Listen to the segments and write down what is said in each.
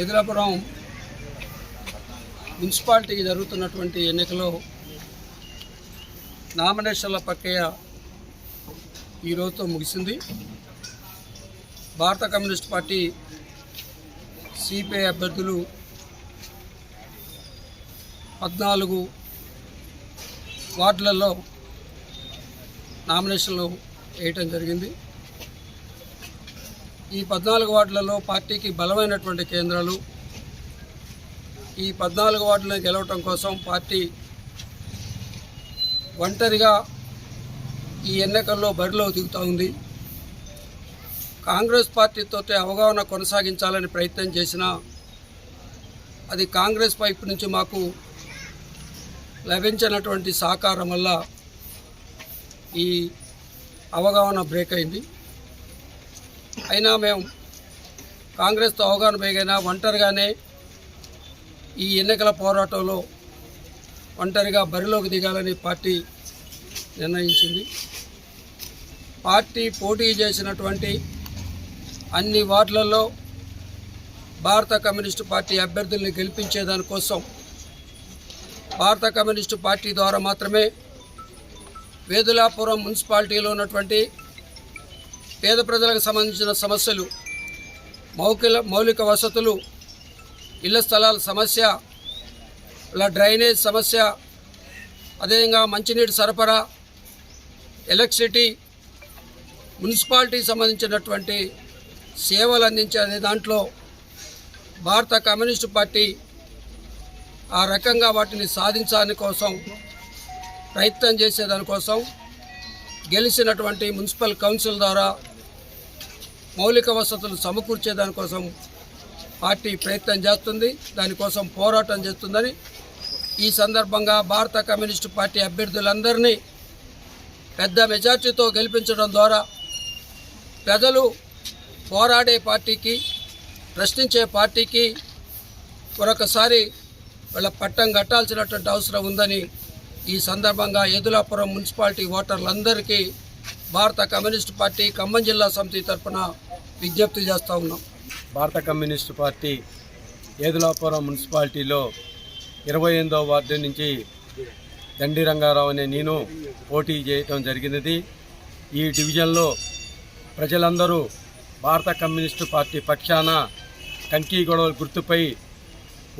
ఎదిలాపురం మున్సిపాలిటీకి జరుగుతున్నటువంటి ఎన్నికలో నామినేషన్ల ప్రక్రియ ఈ రోజుతో ముగిసింది. భారత కమ్యూనిస్ట్ పార్టీ సిపిఐ అభ్యర్థులు పద్నాలుగు వార్డులలో నామినేషన్లు వేయటం జరిగింది. ఈ పద్నాలుగు వార్డులలో పార్టీకి బలమైనటువంటి కేంద్రాలు. ఈ పద్నాలుగు వార్డులను గెలవటం కోసం పార్టీ ఒంటరిగా ఈ ఎన్నికల్లో బరిలో దిగుతూ ఉంది. కాంగ్రెస్ పార్టీతో అవగాహన కొనసాగించాలని ప్రయత్నం చేసినా అది కాంగ్రెస్ వైపు నుంచి మాకు లభించినటువంటి సహకారం వల్ల ఈ అవగాహన బ్రేక్ అయింది. అయినా మేము కాంగ్రెస్తో అవగాహన బేగైనా ఒంటరిగానే ఈ ఎన్నికల పోరాటంలో ఒంటరిగా బరిలోకి దిగాలని పార్టీ నిర్ణయించింది. పార్టీ పోటీ చేసినటువంటి అన్ని వార్డులలో భారత కమ్యూనిస్టు పార్టీ అభ్యర్థుల్ని గెలిపించేదానికోసం భారత కమ్యూనిస్టు పార్టీ ద్వారా మాత్రమే వేదులాపురం మున్సిపాలిటీలో ఉన్నటువంటి పేద ప్రజలకు సంబంధించిన సమస్యలు మౌకిల మౌలిక వసతులు ఇళ్ళ స్థలాల సమస్య ఇలా డ్రైనేజ్ సమస్య అదేవిధంగా మంచినీటి సరఫరా ఎలక్ట్రిసిటీ మున్సిపాలిటీకి సంబంధించినటువంటి సేవలు అందించే దాంట్లో భారత కమ్యూనిస్టు పార్టీ ఆ రకంగా వాటిని సాధించడానికి కోసం ప్రయత్నం చేసేదానికోసం గెలిచినటువంటి మున్సిపల్ కౌన్సిల్ ద్వారా మౌలిక వసతులు సమకూర్చే దానికోసం పార్టీ ప్రయత్నం చేస్తుంది దానికోసం పోరాటం చేస్తుందని ఈ సందర్భంగా భారత కమ్యూనిస్టు పార్టీ అభ్యర్థులందరినీ పెద్ద మెజార్టీతో గెలిపించడం ద్వారా ప్రజలు పోరాడే పార్టీకి ప్రశ్నించే పార్టీకి మరొకసారి వాళ్ళ పట్టం కట్టాల్సినటువంటి అవసరం ఉందని ఈ సందర్భంగా ఎదులాపురం మున్సిపాలిటీ ఓటర్లందరికీ భారత కమ్యూనిస్టు పార్టీ ఖమ్మం జిల్లా సమితి తరఫున విజ్ఞప్తి చేస్తూ ఉన్నాం. భారత కమ్యూనిస్టు పార్టీ ఏదులాపురం మున్సిపాలిటీలో ఇరవై ఎనిమిదో వార్డు నుంచి దండి రంగారావు అనే నేను పోటీ చేయటం జరిగినది. ఈ డివిజన్లో ప్రజలందరూ భారత కమ్యూనిస్టు పార్టీ పక్షాన కంకి గొడవ గుర్తుపై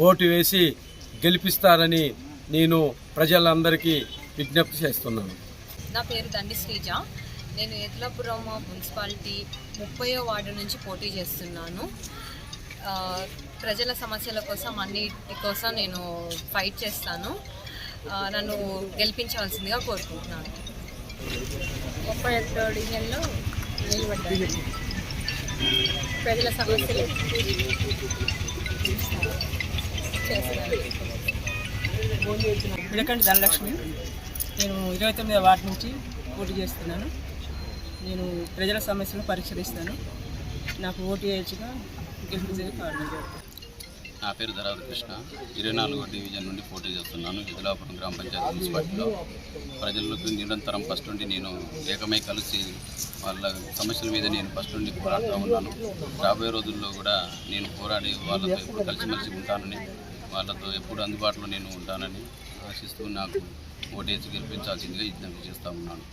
ఓటు వేసి గెలిపిస్తారని నేను ప్రజలందరికీ విజ్ఞప్తి చేస్తున్నాను. నా పేరు దండి శ్రీజ. నేను ఎద్లాపురం మున్సిపాలిటీ ముప్పయో వార్డు నుంచి పోటీ చేస్తున్నాను. ఆ, ప్రజల సమస్యల కోసం అన్నిటి కోసం నేను ఫైట్ చేస్తాను. నన్ను గెలిపించవలసిందిగా కోరుకుంటున్నాను. ముప్పై ఒకటో డివిజన్లో నిలబడ్డాను ప్రజల సమస్యలు చేస్తాను విడకంటి ధనలక్ష్మి. నేను ఇరవై తొమ్మిదవ వార్డు నుంచి పోటీ చేస్తున్నాను. నేను ప్రజల సమస్యలను పరిష్కరిస్తాను. నాకు ఓటు వేయచ్చుగా గెలిపించేది కారణం. నా పేరు ధరాధ కృష్ణ. ఇరవై నాలుగో డివిజన్ నుండి పోటీ చేస్తున్నాను. విధులాపురం గ్రామ పంచాయతీ మున్సిపాలిటీలో ప్రజలకు నిరంతరం ఫస్ట్ నుండి నేను ఏకమై కలిసి వాళ్ళ సమస్యల మీద నేను ఫస్ట్ నుండి పోరాడుతూ ఉన్నాను. రాబోయే రోజుల్లో కూడా నేను పోరాడి వాళ్ళతో ఎప్పుడు కలిసిమెలిసి ఉంటానని వాళ్ళతో ఎప్పుడు అందుబాటులో నేను ఉంటానని ఆశిస్తూ నాకు ఓటేసి గెలిపించాల్సిందిగా విజ్ఞప్తి చేస్తూ ఉన్నాను.